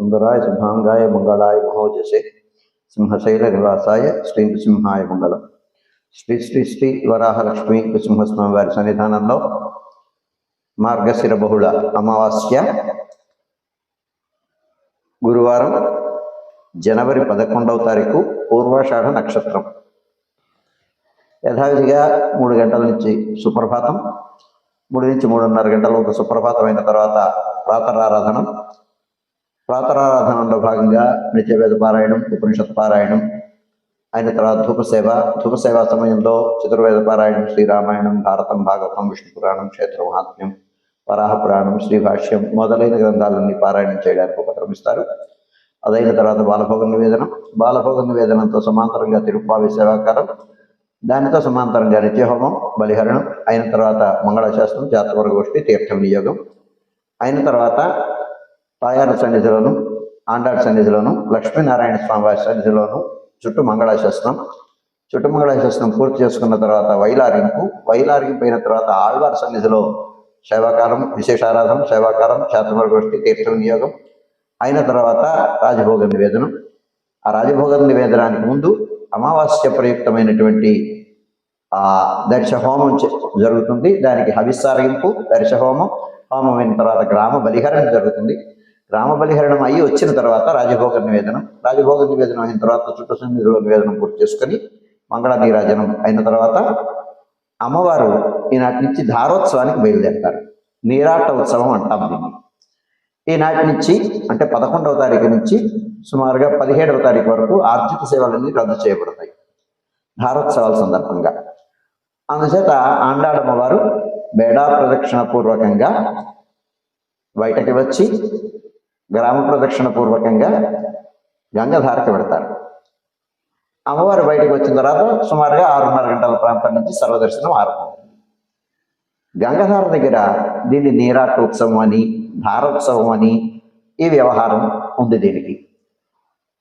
సుందరాయ శుభాంగాయ మంగళాయ మహోజసే సింహశైల నివాసాయ శ్రీ నృసింహాయ మంగళం. శ్రీ శ్రీ శ్రీ వరాహలక్ష్మి నృసింహస్వామి వారి సన్నిధానంలో మార్గశిర బహుళ అమావాస్య గురువారం జనవరి పదకొండవ తారీఖు పూర్వాషాఢ నక్షత్రం. యథావిధిగా మూడు గంటల నుంచి సుప్రభాతం మూడు నుంచి మూడున్నర గంటల వరకు సుప్రభాతం అయిన తర్వాత ప్రాతరారాధనం ప్రాతరారాధనలో భాగంగా నిత్యవేద పారాయణం ఉపనిషత్ పారాయణం అయిన తర్వాత ధూపసేవ ధూపసేవ సమయంలో చతుర్వేద పారాయణం శ్రీరామాయణం భారతం భాగవతం విష్ణు పురాణం క్షేత్ర మహాత్మ్యం వరాహ పురాణం శ్రీభాష్యం మొదలైన గ్రంథాలన్నీ పారాయణం చేయడానికి ఉపక్రమిస్తారు అదైన తర్వాత బాలభోగ నివేదనం. బాలభోగ నివేదనంతో సమాంతరంగా తిరుపావి సేవాకారం దానితో సమాంతరంగా నిత్యహోమం బలిహరణం అయిన తర్వాత మంగళశాస్త్రం జాతవర గోష్ఠి తీర్థం నియోగం అయిన తర్వాత తాయారు సన్నిధిలోను ఆండాడు సన్నిధిలోను లక్ష్మీనారాయణ స్వామి వారి సన్నిధిలోను చుట్టూ మంగళాశాస్త్రం. చుట్టూ మంగళాశాస్త్రం పూర్తి చేసుకున్న తర్వాత వైలారింపు వైలారింపు అయిన తర్వాత ఆళ్వారి సన్నిధిలో శైవాకారం విశేషారాధన శైవాకారం శాతమర గోష్ఠి తీర్థ వినియోగం అయిన తర్వాత రాజభోగ నివేదనం. ఆ రాజభోగ నివేదనానికి ముందు అమావాస్య ప్రయుక్తమైనటువంటి ఆ దర్శ హోమం జరుగుతుంది. దానికి హవిస్సారగింపు దర్శ హోమం హోమం అయిన తర్వాత గ్రామ బలిహరణ జరుగుతుంది. రామబలిహరణం అయ్యి వచ్చిన తర్వాత రాజభోగ నివేదనం రాజభోగ నివేదనం అయిన తర్వాత చుట్టూ సన్నిధిలో నివేదనం పూర్తి చేసుకొని మంగళ నీరాజనం అయిన తర్వాత అమ్మవారు ఈనాటి నుంచి ధారోత్సవానికి బయలుదేరతారు. నీరాట ఉత్సవం అంటాం దీన్ని. ఈనాటి నుంచి అంటే పదకొండవ తారీఖు నుంచి సుమారుగా పదిహేడవ తారీఖు వరకు ఆర్థిక సేవలన్నీ రద్దు చేయబడతాయి. ధారోత్సవాల సందర్భంగా. అందుచేత ఆండాడమ్మవారు బేడా ప్రదక్షిణ పూర్వకంగా బయటకి వచ్చి గ్రామ ప్రదక్షిణ పూర్వకంగా గంగధారకి పెడతారు. అమ్మవారు బయటకు వచ్చిన తర్వాత సుమారుగా ఆరున్నర గంటల ప్రాంతం నుంచి సర్వదర్శనం ఆరంభం. గంగధార దగ్గర దీన్ని నీరాటోత్సవం అని ధారోత్సవం అని ఈ వ్యవహారం ఉంది దీనికి.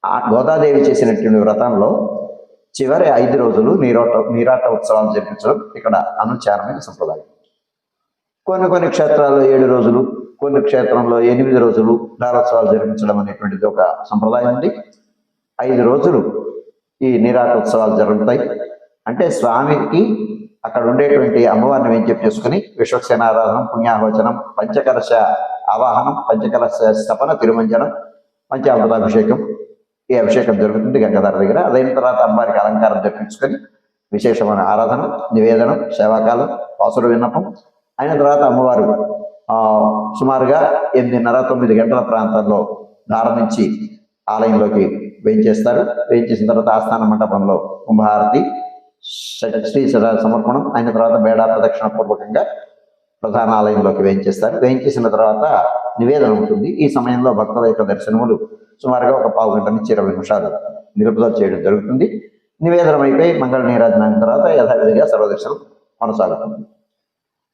ఆ గోదాదేవి చేసినటువంటి వ్రతంలో చివరి ఐదు రోజులు నీరోట నీరాట ఉత్సవాలు జరిపించడం ఇక్కడ అనుచారమైన సంప్రదాయం. కొన్ని కొన్ని క్షేత్రాల్లో ఏడు రోజులు కొన్ని క్షేత్రంలో ఎనిమిది రోజులు నారోత్సవాలు జరిపించడం అనేటువంటిది ఒక సంప్రదాయం ఉంది. ఐదు రోజులు ఈ నీరాట ఉత్సవాలు జరుగుతాయి. అంటే స్వామికి అక్కడ ఉండేటువంటి అమ్మవారిని వెంచేపు చేసుకుని విశ్వక్సేనారాధనం పుణ్యాహోచనం పంచకలశ ఆవాహనం పంచకలశ స్థపన తిరుమంజనం పంచామృతాభిషేకం ఈ అభిషేకం జరుగుతుంది గంగాధర దగ్గర. అదైన తర్వాత అమ్మవారికి అలంకారం జరిపించుకొని విశేషమైన ఆరాధన నివేదనం సేవాకాలం వాసుడు విన్నపం. అయిన తర్వాత అమ్మవారు సుమారుగా ఎనిమిదిన్నర తొమ్మిది గంటల ప్రాంతంలో దార నుంచి ఆలయంలోకి వేయించేస్తారు. వేయించేసిన తర్వాత ఆస్థాన మండపంలో కుంభహారతి శ్రీ సమర్పణం అయిన తర్వాత బేడా ప్రదక్షిణ పూర్వకంగా ప్రధాన ఆలయంలోకి వేయించేస్తారు. వేయించేసిన తర్వాత నివేదన ఉంటుంది. ఈ సమయంలో భక్తుల యొక్క దర్శనములు సుమారుగా ఒక పావు గంట నుంచి ఇరవై నిమిషాలు నిలుపుదల చేయడం జరుగుతుంది. నివేదనం అయిపోయి మంగళ నీరాజన తర్వాత యథావిధిగా సర్వదర్శనం కొనసాగుతుంది.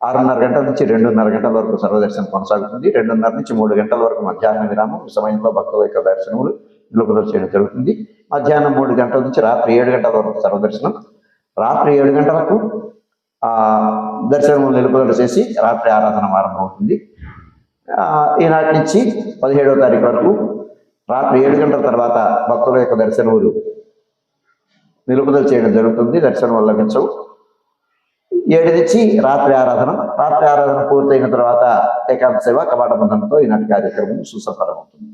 ఆరున్నర గంటల నుంచి రెండున్నర గంటల వరకు సర్వదర్శనం కొనసాగుతుంది. రెండున్నర నుంచి మూడు గంటల వరకు మధ్యాహ్న విరామం ఈ సమయంలో భక్తుల యొక్క దర్శనములు నిలుపుదల చేయడం జరుగుతుంది. మధ్యాహ్నం మూడు గంటల నుంచి రాత్రి ఏడు గంటల వరకు సర్వదర్శనం. రాత్రి ఏడు గంటలకు దర్శనములు నిలుపుదల చేసి రాత్రి ఆరాధన ఆరంభమవుతుంది. ఈనాటి నుంచి పదిహేడవ తారీఖు వరకు రాత్రి ఏడు గంటల తర్వాత భక్తుల యొక్క దర్శనములు నిలుపుదల చేయడం జరుగుతుంది. దర్శనం లభించవు. ఏడు నుంచి రాత్రి ఆరాధన. రాత్రి ఆరాధన పూర్తయిన తర్వాత ఏకాంత సేవ కవాట బంధనంతో ఈనాటి కార్యక్రమం సుసఫలమవుతుంది.